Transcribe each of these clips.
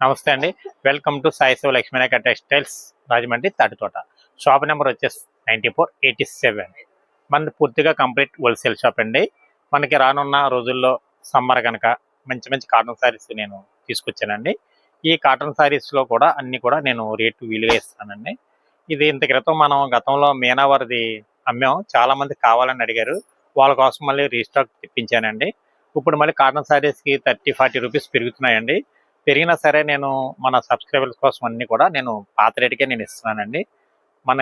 నమస్తే అండి. Welcome to Sai Shiva Lakshminayaka textiles Rajahmundry Tatithota shop number వచ్చేసి ninety four eighty seven. మనది పూర్తిగా కంప్లీట్ హోల్సేల్ షాప్ అండి. మనకి రానున్న రోజుల్లో సమ్మర్ కనుక మంచి మంచి కాటన్ శారీస్ నేను తీసుకొచ్చానండి. ఈ కాటన్ శారీస్లో కూడా అన్నీ కూడా నేను రేటు వీలుగా ఇస్తానండి. ఇది ఇంత క్రితం మనం గతంలో మీనావారిది అమ్మాం. చాలామంది కావాలని అడిగారు. వాళ్ళ కోసం మళ్ళీ రీస్టాక్ తెప్పించానండి. ఇప్పుడు మళ్ళీ కాటన్ శారీస్కి థర్టీ ఫార్టీ రూపీస్ పెరుగుతున్నాయండి. పెరిగినా సరే నేను మన సబ్స్క్రైబర్స్ కోసం అన్ని కూడా నేను పాత రేటుకే నేను ఇస్తున్నానండి. మన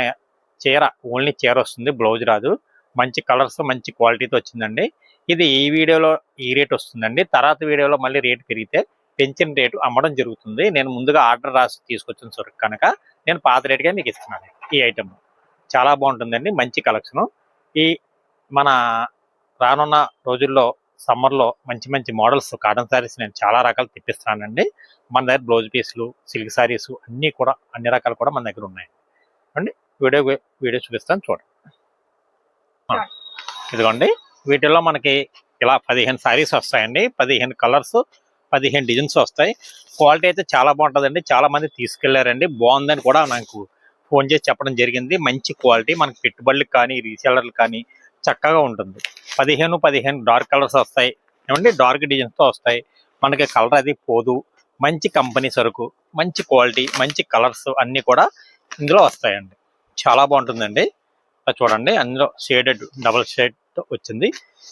చీర ఓన్లీ చీర వస్తుంది బ్లౌజ్ రాదు. మంచి కలర్స్ మంచి క్వాలిటీతో వచ్చిందండి. ఇది ఈ వీడియోలో ఈ రేట్ వస్తుందండి. తర్వాత వీడియోలో మళ్ళీ రేట్ పెరిగితే పెంచిన రేటు అమ్మడం జరుగుతుంది. నేను ముందుగా ఆర్డర్ రాసి తీసుకొచ్చిన సరుకు కనుక నేను పాత రేటుగా మీకు ఇస్తున్నాను ఈ ఐటమ్ చాలా బాగుంటుందండి. మంచి కలెక్షను. ఈ మన రానున్న రోజుల్లో సమ్మర్లో మంచి మంచి మోడల్స్ కాటన్ శారీస్ నేను చాలా రకాలు తెప్పిస్తున్నానండి మన దగ్గర బ్లౌజ్ పీస్లు సిల్క్ శారీస్ అన్నీ కూడా అన్ని రకాలు కూడా మన దగ్గర ఉన్నాయి. అండి వీడియో వీడియో చూపిస్తాను చూడండి. ఇదిగోండి వీటిల్లో మనకి ఇలా పదిహేను శారీస్ వస్తాయండి. పదిహేను కలర్స్ పదిహేను డిజైన్స్ వస్తాయి. క్వాలిటీ అయితే చాలా బాగుంటుందండి. చాలా మంది తీసుకెళ్ళారండి. బాగుందని కూడా నాకు ఫోన్ చేసి చెప్పడం జరిగింది. మంచి క్వాలిటీ మనకి పెట్టుబడులకు కానీ రీసెలర్లు కానీ చక్కగా ఉంటుంది. పదిహేను పదిహేను డార్క్ కలర్స్ వస్తాయి. ఏమండి? డార్క్ డిజైన్స్తో వస్తాయి. మనకి కలర్ అది పోదు. మంచి కంపెనీ సరుకు మంచి క్వాలిటీ మంచి కలర్స్ అన్నీ కూడా ఇందులో వస్తాయండి. చాలా బాగుంటుందండి. చూడండి. అందులో షేడెడ్ డబుల్ షేడ్ వచ్చింది.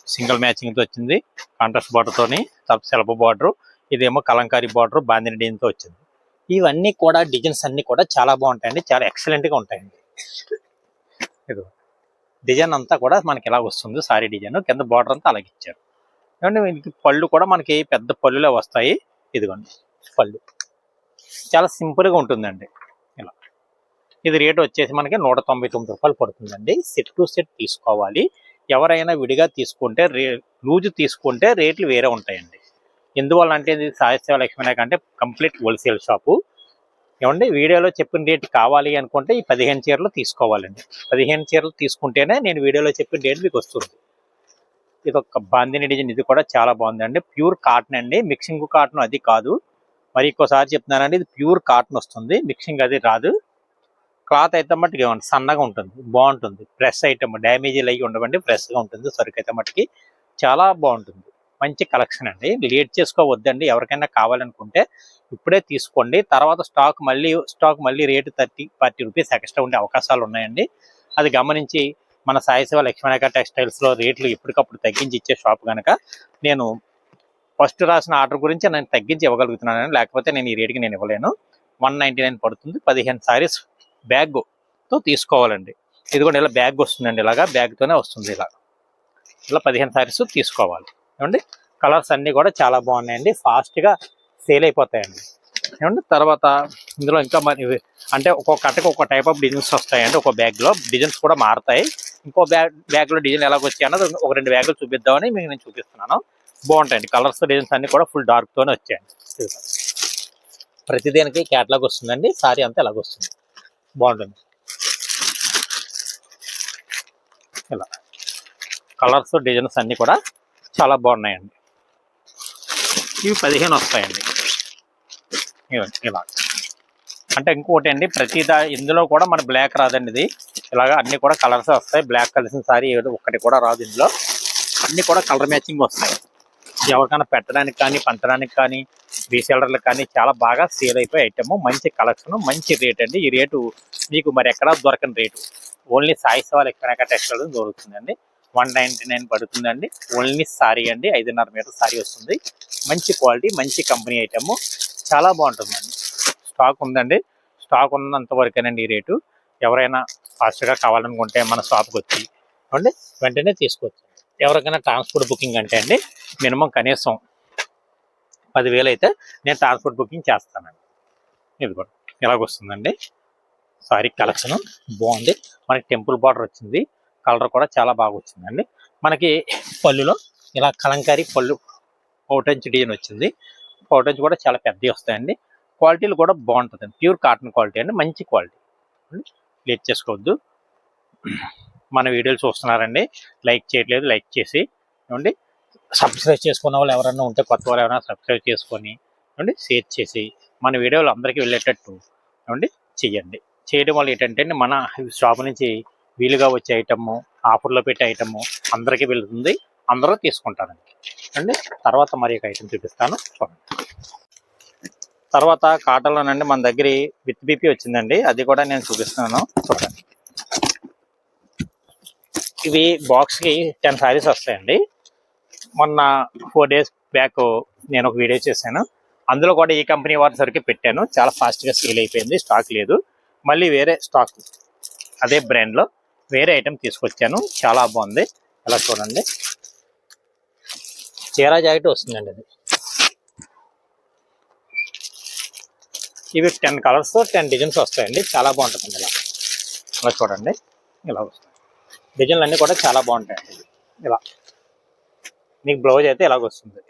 సింగిల్ మ్యాచింగ్తో వచ్చింది. కాంట్రాస్ట్ బార్డర్తోని తర్వాత సెలప బార్డర్ ఇదేమో కలంకారీ బార్డర్ బాందిని డిజైన్తో వచ్చింది. ఇవన్నీ కూడా డిజైన్స్ అన్నీ కూడా చాలా బాగుంటాయండి. చాలా ఎక్సలెంట్గా ఉంటాయండి. ఇది డిజైన్ అంతా కూడా మనకి ఎలా వస్తుంది సారీ డిజైన్ కింద బార్డర్ అంతా అలాగే ఇచ్చారు. ఏమంటే వీటికి పళ్ళు కూడా మనకి పెద్ద పళ్ళులే వస్తాయి. ఇదిగోండి పళ్ళు. చాలా సింపుల్గా ఉంటుందండి. ఇలా. ఇది రేట్ వచ్చేసి మనకి నూట తొంభై తొమ్మిది రూపాయలు పడుతుందండి. సెట్ టు సెట్ తీసుకోవాలి. ఎవరైనా విడిగా తీసుకుంటే రే లూజు తీసుకుంటే రేట్లు వేరే ఉంటాయండి. ఎందువల్ల అంటే ఇది సాహిత్య లక్ష్మీ అంటే కంప్లీట్ హోల్సేల్ షాపు. ఏమండి వీడియోలో చెప్పిన రేటు కావాలి అనుకుంటే ఈ పదిహేను చీరలు తీసుకోవాలండి. పదిహేను చీరలు తీసుకుంటేనే నేను వీడియోలో చెప్పిన రేట్ మీకు వస్తుంది. ఇది ఒక బాందిని డిజైన్ ఇది కూడా చాలా బాగుందండి. ప్యూర్ కాటన్ అండి. మిక్సింగ్ కాటన్ అది కాదు. మరి ఇంకోసారి చెప్తున్నానండి ఇది ప్యూర్ కాటన్ వస్తుంది. మిక్సింగ్ అది రాదు. క్లాత్ అయితే మట్టుకు ఏమండి సన్నగా ఉంటుంది బాగుంటుంది. ఫ్రెష్ ఐటమ్ డ్యామేజీలు అయ్యి ఉండవండి ఫ్రెష్గా ఉంటుంది సరుకు అయితే మట్టుకి. చాలా బాగుంటుంది. మంచి కలెక్షన్ అండి. లేట్ చేసుకోవద్దండి. ఎవరికైనా కావాలనుకుంటే ఇప్పుడే తీసుకోండి. తర్వాత స్టాక్ మళ్ళీ స్టాక్ మళ్ళీ rate thirty forty rupees extra ఉండే అవకాశాలు ఉన్నాయండి. అది గమనించి మన సాయిశివ లక్ష్మణక టెక్స్టైల్స్లో రేట్లు ఎప్పటికప్పుడు తగ్గించి ఇచ్చే షాప్ కనుక నేను ఫస్ట్ రాసిన ఆర్డర్ గురించి నేను తగ్గించి ఇవ్వగలుగుతున్నాను. లేకపోతే నేను ఈ రేటుకి నేను ఇవ్వలేను. వన్ నైంటీ నైన్ పడుతుంది. పదిహేను సారీస్ బ్యాగ్తో తీసుకోవాలండి. ఇది కూడా ఇలా బ్యాగ్ వస్తుందండి. ఇలాగా బ్యాగ్తోనే వస్తుంది ఇలా. ఇలా పదిహేను సారీస్ తీసుకోవాలి. ఏమండి? కలర్స్ అన్నీ కూడా చాలా బాగున్నాయండి. ఫాస్ట్గా సేల్ అయిపోతాయండి. ఏమండి? తర్వాత ఇందులో ఇంకా మరి ఇవి- అంటే ఒక్కొక్క కట్టకు ఒక టైప్ ఆఫ్ డిజైన్స్ వస్తాయండి. ఒక బ్యాగ్లో డిజైన్స్ కూడా మారుతాయి. ఇంకో బ్యాగ్ బ్యాగ్లో డిజైన్ ఎలాగ వచ్చాయి అన్నది ఒక రెండు బ్యాగులు చూపిద్దామని మీకు నేను చూపిస్తున్నాను. బాగుంటాయండి. కలర్స్ డిజైన్స్ అన్నీ కూడా ఫుల్ డార్క్తోనే వచ్చాయండి. ప్రతిదానికి క్యాటలాగ్ వస్తుందండి. సారీ అంతా ఎలాగ వస్తుంది? బాగుంటుంది. ఇలా. కలర్స్ డిజైన్స్ అన్నీ కూడా చాలా బాగున్నాయండి. ఇవి పదిహేను వస్తాయండి. ఇలా అంటే ఇంకోటి అండి ప్రతి దా ఇందులో కూడా మన బ్లాక్ రాదండి ఇది ఇలాగా అన్ని కూడా కలర్స్ వస్తాయి. బ్లాక్ కలిసిన సారీ ఏదో ఒక్కటి కూడా రాదు ఇందులో. అన్ని కూడా కలర్ మ్యాచింగ్ వస్తాయి. ఎవరికైనా పెట్టడానికి కానీ పంచడానికి కానీ రీసెలర్లకు కానీ చాలా బాగా సేల్ అయిపోయి ఐటమ్ మంచి కలెక్షన్ మంచి రేట్ అండి. ఈ రేటు మీకు మరి ఎక్కడా దొరకని రేటు ఓన్లీ సాయి సవాల్ ఎక్కడ టెక్స్టైల్ దొరుకుతుందండి. వన్ నైంటీ నైన్ పడుతుందండి. ఓన్లీ సారీ అండి. ఐదున్నర మీటర్ సారీ వస్తుంది. మంచి క్వాలిటీ మంచి కంపెనీ ఐటమ్ చాలా బాగుంటుందండి స్టాక్ ఉందండి. స్టాక్ ఉన్నంత వరకేనండి ఈ రేటు. ఎవరైనా ఫాస్ట్గా కావాలనుకుంటే మన షాప్కి వచ్చి అండి వెంటనే తీసుకోవచ్చు. ఎవరికైనా ట్రాన్స్పోర్ట్ బుకింగ్ అంటే అండి మినిమం కనీసం పదివేలు అయితే నేను ట్రాన్స్పోర్ట్ బుకింగ్ చేస్తానండి. ఇది కూడా ఇలాగొస్తుందండి సారీ కలెక్షన్ బాగుంది. మనకి టెంపుల్ బార్డర్ వచ్చింది. కలర్ కూడా చాలా బాగా వచ్చిందండి. మనకి పళ్ళులో ఇలా కలంకారీ పళ్ళు ఒకటంచి డిజైన్ వచ్చింది. పౌటంచ్ కూడా చాలా పెద్దవి వస్తాయండి. క్వాలిటీలు కూడా బాగుంటుందండి. ప్యూర్ కాటన్ క్వాలిటీ అండి. మంచి క్వాలిటీ. లేట్ చేసుకోవద్దు. మన వీడియోలు చూస్తున్నారండి. లైక్ చేయట్లేదు. లైక్ చేసి ఏమండి? సబ్స్క్రైబ్ చేసుకున్న వాళ్ళు ఎవరైనా ఉంటే కొత్త వాళ్ళు ఎవరైనా సబ్స్క్రైబ్ చేసుకొని ఏమండి? షేర్ చేసి మన వీడియోలు అందరికీ వెళ్ళేటట్టు ఏమండి? చెయ్యండి చేయడం వల్ల ఏంటంటే మన షాప్ నుంచి వీలుగా వచ్చే ఐటమ్ ఆఫర్లో పెట్టే ఐటమ్ అందరికీ వెళ్తుంది. అందరూ తీసుకుంటారండి. అండి తర్వాత మరి ఒక ఐటెం చూపిస్తాను. చూడండి. తర్వాత కాటన్లోనండి మన దగ్గర విత్ బీపీ వచ్చిందండి. అది కూడా నేను చూపిస్తున్నాను. చూడండి. ఇవి బాక్స్కి టెన్ సారీస్ వస్తాయండి. మొన్న ఫోర్ డేస్ బ్యాక్ నేను ఒక వీడియో చేశాను. అందులో కూడా ఈ కంపెనీ వారి సరికి పెట్టాను. చాలా ఫాస్ట్గా సేల్ అయిపోయింది. స్టాక్ లేదు. మళ్ళీ వేరే స్టాక్ అదే బ్రాండ్లో వేరే ఐటెం తీసుకొచ్చాను. చాలా బాగుంది. అలా చూడండి. చీరా జాకెట్ వస్తుందండి అది. ఇవి టెన్ కలర్స్ టెన్ డిజైన్స్ వస్తాయండి. చాలా బాగుంటుందండి ఇలా. ఇలా చూడండి. ఇలా వస్తాయి. డిజైన్లు అన్నీ కూడా చాలా బాగుంటాయండి. ఇలా. మీకు బ్లౌజ్ అయితే ఇలాగ వస్తుంది.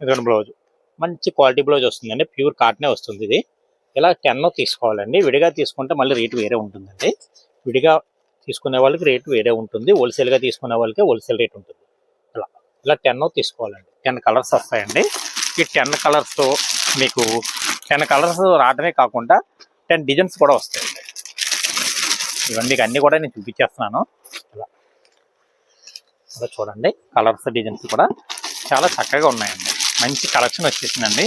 ఇదిగోండి బ్లౌజ్. మంచి క్వాలిటీ బ్లౌజ్ వస్తుందండి. ప్యూర్ కాటనే వస్తుంది ఇది. ఇలా టెన్ తీసుకోవాలండి. విడిగా తీసుకుంటే మళ్ళీ రేటు వేరే ఉంటుందండి. విడిగా తీసుకునే వాళ్ళకి రేటు వేరే ఉంటుంది. హోల్సేల్గా తీసుకునే వాళ్ళకి హోల్సేల్ రేట్ ఉంటుంది. ఇలా టెన్ తీసుకోవాలండి. టెన్ కలర్స్ వస్తాయండి. ఈ టెన్ కలర్స్ మీకు టెన్ కలర్స్ రావడమే కాకుండా టెన్ డిజైన్స్ కూడా వస్తాయండి. ఇవన్నీ మీకు అన్నీ కూడా నేను చూపించేస్తున్నాను. ఇలా. ఇలా చూడండి. కలర్స్ డిజైన్స్ కూడా చాలా చక్కగా ఉన్నాయండి. మంచి కలెక్షన్ వచ్చేసిందండి.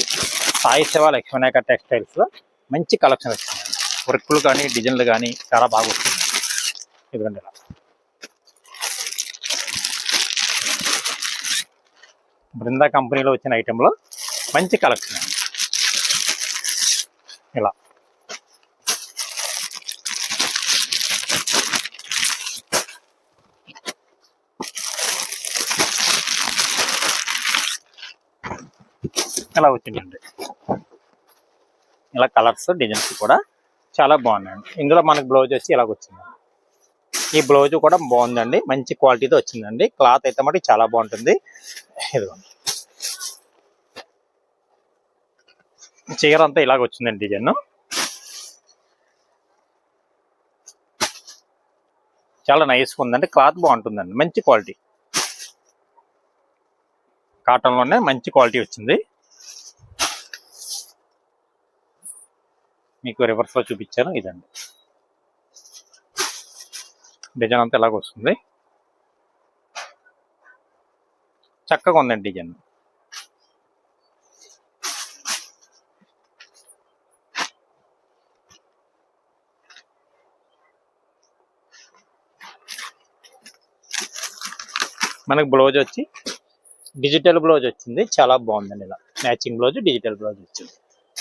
సాయి శివ లక్ష్మీనాయక టెక్స్టైల్స్లో మంచి కలెక్షన్ వచ్చిందండి వర్క్లు కానీ డిజైన్లు కానీ చాలా బాగా వస్తుంది ఇదిగోండి ఇలా. బృందా కంపెనీలో వచ్చిన ఐటెంలో మంచి కలెక్షన్ ఇలా. ఇలా వచ్చిందండి. ఇలా కలర్స్ డిజైన్స్ కూడా చాలా బాగున్నాయండి. ఇందులో మనకి బ్లౌజ్ వచ్చి ఇలాగ వచ్చిందండి. ఈ బ్లౌజ్ కూడా బాగుందండి. మంచి క్వాలిటీతో వచ్చిందండి. క్లాత్ అయితే మటుకు చాలా బాగుంటుంది. ఇదిగోండి చీర అంతా ఇలాగ వచ్చిందండి డిజైన్. చాలా నైస్గా ఉందండి. క్లాత్ బాగుంటుందండి. మంచి క్వాలిటీ. కాటన్లోనే మంచి క్వాలిటీ వచ్చింది. మీకు రివర్స్లో చూపించాను. ఇదండి. డిజైన్ అంతా ఇలాగ వస్తుంది. చక్కగా ఉందండి డిజైన్. మనకు బ్లౌజ్ వచ్చి డిజిటల్ బ్లౌజ్ వచ్చింది. చాలా బాగుందండి ఇలా. మ్యాచింగ్ బ్లౌజ్ డిజిటల్ బ్లౌజ్ వచ్చింది.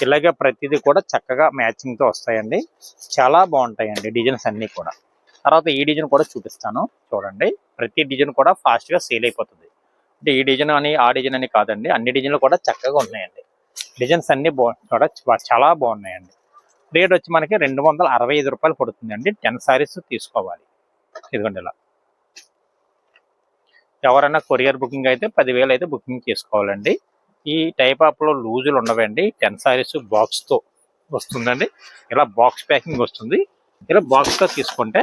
ఇలాగే ప్రతిదీ కూడా చక్కగా మ్యాచింగ్తో వస్తాయండి. చాలా బాగుంటాయండి డిజైన్స్ అన్నీ కూడా. తర్వాత ఈ డిజైన్ కూడా చూపిస్తాను. చూడండి. ప్రతి డిజైన్ కూడా ఫాస్ట్గా సేల్ అయిపోతుంది. అంటే ఈ డిజైన్ అని ఆ డిజైన్ అని కాదండి. అన్ని డిజైన్లు కూడా చక్కగా ఉన్నాయండి. డిజైన్స్ అన్నీ బా చాలా బాగున్నాయండి. రేట్ వచ్చి మనకి రెండు వందల అరవై ఐదు రూపాయలు పడుతుందండి. టెన్ సారీస్ తీసుకోవాలి. ఇదిగోండి ఇలా. ఎవరైనా కొరియర్ బుకింగ్ అయితే పదివేలు అయితే బుకింగ్ చేసుకోవాలండి. ఈ టైప్ ఆప్లో లూజులు ఉండవండి. టెన్ సారీస్ బాక్స్తో వస్తుందండి. ఇలా బాక్స్ ప్యాకింగ్ వస్తుంది. ఇలా బాక్స్లో తీసుకుంటే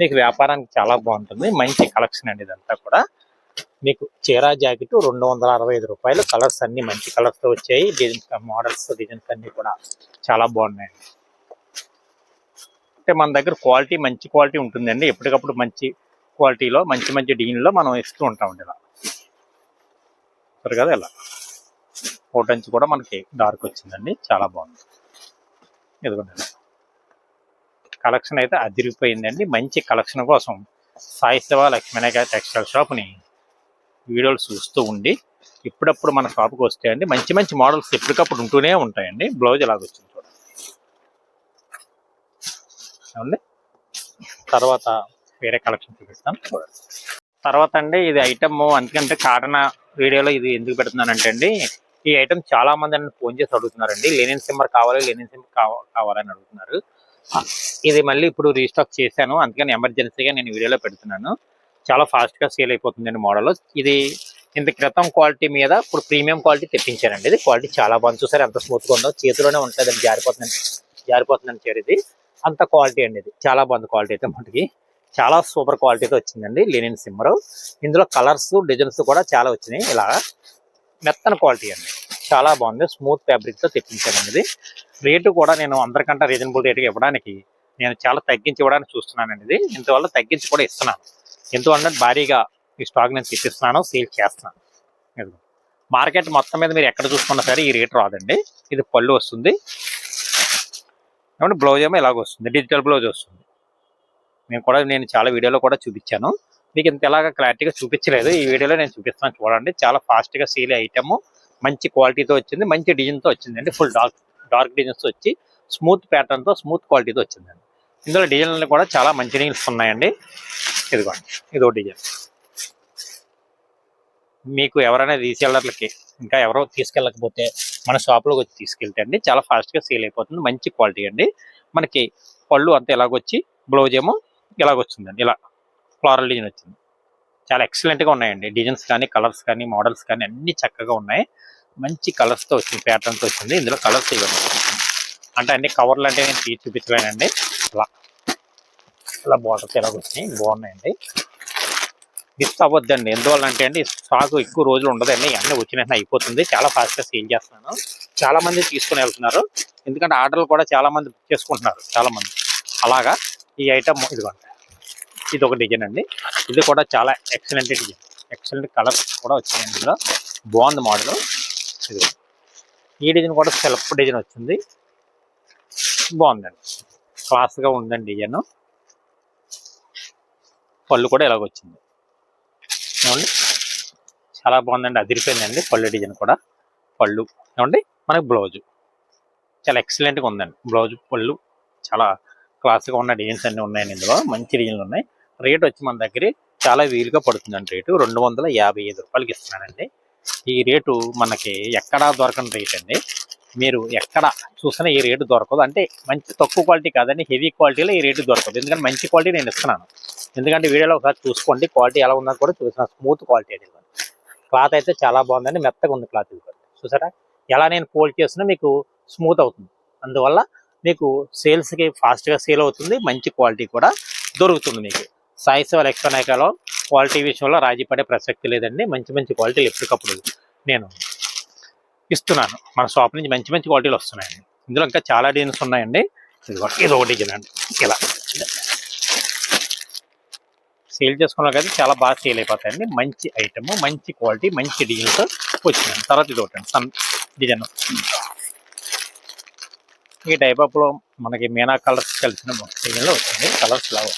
మీకు వ్యాపారానికి చాలా బాగుంటుంది. మంచి కలెక్షన్ అండి ఇదంతా కూడా. మీకు చీరా జాకెట్ రెండు వందల అరవై ఐదు రూపాయలు. కలర్స్ అన్ని మంచి కలర్స్తో వచ్చాయి. డిజైన్స్ మోడల్స్ డిజైన్స్ అన్ని కూడా చాలా బాగున్నాయండి. అంటే మన దగ్గర క్వాలిటీ మంచి క్వాలిటీ ఉంటుందండి. ఎప్పటికప్పుడు మంచి క్వాలిటీలో మంచి మంచి డిజైన్లో మనం ఇస్తూ ఉంటామండి ఇలా. సరే కదా ఇలా? ఫోటో కూడా మనకి డార్క్ వచ్చిందండి. చాలా బాగుంది. ఇదిగోండి కలెక్షన్ అయితే అదిరిపోయిందండి. మంచి కలెక్షన్ కోసం సాయి శివ లక్ష్మీనగర్ టెక్స్టైల్ షాప్ని వీడియోలు చూస్తూ ఉండి ఇప్పుడప్పుడు మన షాప్కి వస్తే అండి మంచి మంచి మోడల్స్ ఎప్పటికప్పుడు ఉంటూనే ఉంటాయండి. బ్లౌజ్ ఇలాగ వచ్చింది చూడండి. తర్వాత వేరే కలెక్షన్ చూపిస్తాను చూడండి. తర్వాత అండి ఇది ఐటమ్ అందుకంటే కాటన వీడియోలో ఇది ఎందుకు పెడుతున్నానంటే అండి ఈ ఐటమ్ చాలా మంది నన్ను ఫోన్ చేసి అడుగుతున్నారండి. లెనిన్ సిమ్మర్ కావాలి లెనిన్ సిమ్మర్ కావాలని అడుగుతున్నారు. ఇది మళ్ళీ ఇప్పుడు రీస్టాక్ చేశాను. అందుకని ఎమర్జెన్సీగా నేను వీడియోలో పెడుతున్నాను. చాలా ఫాస్ట్గా సేల్ అయిపోతుందండి మోడల్ ఇది ఇంత క్రితం క్వాలిటీ మీద ఇప్పుడు ప్రీమియం క్వాలిటీ తెప్పించానండి ఇది క్వాలిటీ చాలా బాగుంది. చూసారు ఎంత స్మూత్గా ఉందో? చేతిలోనే ఉంటుంది అది జారిపోతుందండి జారిపోతుందని చీర ఇది. అంత క్వాలిటీ అండి ఇది. చాలా బాగుంది క్వాలిటీ అయితే మనకి చాలా సూపర్ క్వాలిటీతో వచ్చిందండి. లినిన్ సిమ్మర్ ఇందులో కలర్స్ డిజైన్స్ కూడా చాలా వచ్చినాయి. ఇలా మెత్తన క్వాలిటీ అండి. చాలా బాగుంది. స్మూత్ ఫ్యాబ్రిక్తో తెప్పించాను ఇది రేటు కూడా నేను అందరికంటే రీజనబుల్ రేటుకి ఇవ్వడానికి నేను చాలా తగ్గించి ఇవ్వడానికి చూస్తున్నానండి ఇది ఇంతవల్ల తగ్గించి కూడా ఇస్తున్నాను. ఎందువల్ల భారీగా ఈ స్టాక్ నేను తెప్పిస్తున్నాను సేల్ చేస్తున్నాను. మార్కెట్ మొత్తం మీద మీరు ఎక్కడ చూసుకున్నా సరే ఈ రేట్ రాదండి. ఇది పళ్ళు వస్తుంది. ఏమంటే బ్లౌజ్ ఏమో ఇలాగ వస్తుంది. డిజిటల్ బ్లౌజ్ వస్తుంది. నేను కూడా నేను చాలా వీడియోలో కూడా చూపించాను. మీకు ఇంత ఇలాగ క్లారిటీగా చూపించలేదు. ఈ వీడియోలో నేను చూపిస్తున్నాను చూడండి. చాలా ఫాస్ట్గా సేల్ ఐటమ్. మంచి క్వాలిటీతో వచ్చింది మంచి డిజైన్తో వచ్చిందండి ఫుల్ డార్క్ డార్క్ డిజైన్స్ వచ్చి స్మూత్ ప్యాటర్న్తో స్మూత్ క్వాలిటీతో వచ్చిందండి ఇందులో డిజైన్లు కూడా చాలా మంచి డిజైన్స్ ఉన్నాయండి. ఇదిగోండి ఇదో డిజైన్ మీకు ఎవరైనా రీసేలర్లకి ఇంకా ఎవరో తీసుకెళ్ళకపోతే మన షాప్లోకి వచ్చి తీసుకెళ్తే అండి చాలా ఫాస్ట్గా సేల్ అయిపోతుంది మంచి క్వాలిటీ అండి. మనకి పళ్ళు అంతా ఇలాగొచ్చి బ్లౌజ్ ఏమో ఇలాగొచ్చిందండి ఇలా ఫ్లోరల్ డిజైన్ వచ్చింది. చాలా ఎక్సలెంట్గా ఉన్నాయండి. డిజైన్స్ కానీ కలర్స్ కానీ మోడల్స్ కానీ అన్ని చక్కగా ఉన్నాయి. మంచి కలర్స్తో వచ్చింది ప్యాటర్న్తో వచ్చింది. ఇందులో కలర్స్ ఇవ్వండి. అంటే అన్ని కవర్లు అంటే నేను తీసి చూపించలేనండి. అలా. ఇలా బార్డర్స్ ఇలాగ వచ్చినాయి. బాగున్నాయండి. మిస్ అవ్వద్దండి. ఎందువల్ల అంటే అండి స్టాక్ ఎక్కువ రోజులు ఉండదండి. అన్నీ వచ్చిన అయిపోతుంది. చాలా ఫాస్ట్గా సేల్ చేస్తున్నాను. చాలామంది తీసుకుని వెళ్తున్నారు. ఎందుకంటే ఆర్డర్లు కూడా చాలామంది బుక్ చేసుకుంటున్నారు. చాలామంది అలాగా ఈ ఐటమ్ ఇదిగోండి. ఇది ఒక డిజైన్ అండి. ఇది కూడా చాలా ఎక్సలెంట్ డిజైన్. ఎక్సలెంట్ కలర్ కూడా వచ్చింది ఇందులో. బాగుంది మోడల్. ఇది ఈ డిజైన్ కూడా సెల్ఫ్ డిజైన్ వచ్చింది. బాగుందండి. క్లాస్గా ఉందండి డిజైన్. పళ్ళు కూడా ఇలాగ వచ్చింది. ఏమండి? చాలా బాగుందండి. అదిరిపోయిందండి పళ్ళు డిజైన్ కూడా. పళ్ళు. ఏమండి? మనకి బ్లౌజు. చాలా ఎక్సలెంట్గా ఉందండి. బ్లౌజ్ పళ్ళు చాలా క్లాస్గా ఉన్న డిజైన్స్ అన్నీ ఉన్నాయండి ఇందులో. మంచి డిజైన్లు ఉన్నాయి. రేట్ వచ్చి మన దగ్గర చాలా వీలుగా పడుతుందండి రేటు. రెండు వందల యాభై ఐదు రూపాయలకి ఇస్తున్నానండి ఈ రేటు మనకి ఎక్కడా దొరకని రేట్ అండి. మీరు ఎక్కడ చూసినా ఈ రేటు దొరకదు. అంటే మంచి తక్కువ క్వాలిటీ కాదండి. హెవీ క్వాలిటీలో ఈ రేటు దొరకదు. ఎందుకంటే మంచి క్వాలిటీ నేను ఇస్తున్నాను. ఎందుకంటే వీడియోలో ఒకసారి చూసుకోండి. క్వాలిటీ ఎలా ఉందో కూడా చూసిన స్మూత్ క్వాలిటీ అది క్లాత్ అయితే చాలా బాగుందండి. మెత్తగా ఉంది క్లాత్ ఇది చూసారా? ఎలా నేను ఫోల్డ్ చేసినా మీకు స్మూత్ అవుతుంది. అందువల్ల మీకు సేల్స్కి ఫాస్ట్గా సేల్ అవుతుంది. మంచి క్వాలిటీ కూడా దొరుకుతుంది మీకు. సాయి సేవల ఎక్స్పనాయకాలో క్వాలిటీ విషయంలో రాజీ పడే ప్రసక్తి లేదండి. మంచి మంచి క్వాలిటీలు ఎప్పటికప్పుడు నేను ఇస్తున్నాను. మన షాప్ నుంచి మంచి మంచి క్వాలిటీలు వస్తున్నాయండి. ఇందులో ఇంకా చాలా డిజైన్స్ ఉన్నాయండి. ఇదిగో ఇది ఒక డిజైన్ అండి. ఇలా. సేల్ చేసుకున్నా కానీ చాలా బాగా సేల్ అయిపోతాయండి. మంచి ఐటమ్ మంచి క్వాలిటీ మంచి డిజైన్తో వచ్చినాయి. తర్వాత ఇది ఒకటి సన్ డిజైన్ ఈ టైప్ ఆఫ్లో మనకి మీనా కలర్స్ కలిసిన డిజైన్లో వచ్చింది కలర్స్ లాగా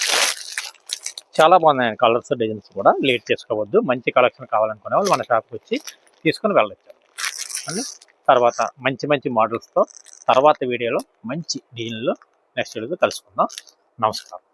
చాలా బాగున్నాయి కలర్స్ డిజైన్స్ కూడా. లేట్ చేసుకోవద్దు. మంచి కలెక్షన్ కావాలనుకునే వాళ్ళు మన షాప్కి వచ్చి తీసుకొని వెళ్ళొచ్చు. అండి తర్వాత మంచి మంచి మోడల్స్తో తర్వాత వీడియోలో మంచి డిజైన్లో నెక్స్ట్ వీడియోతో కలుసుకుందాం. నమస్కారం.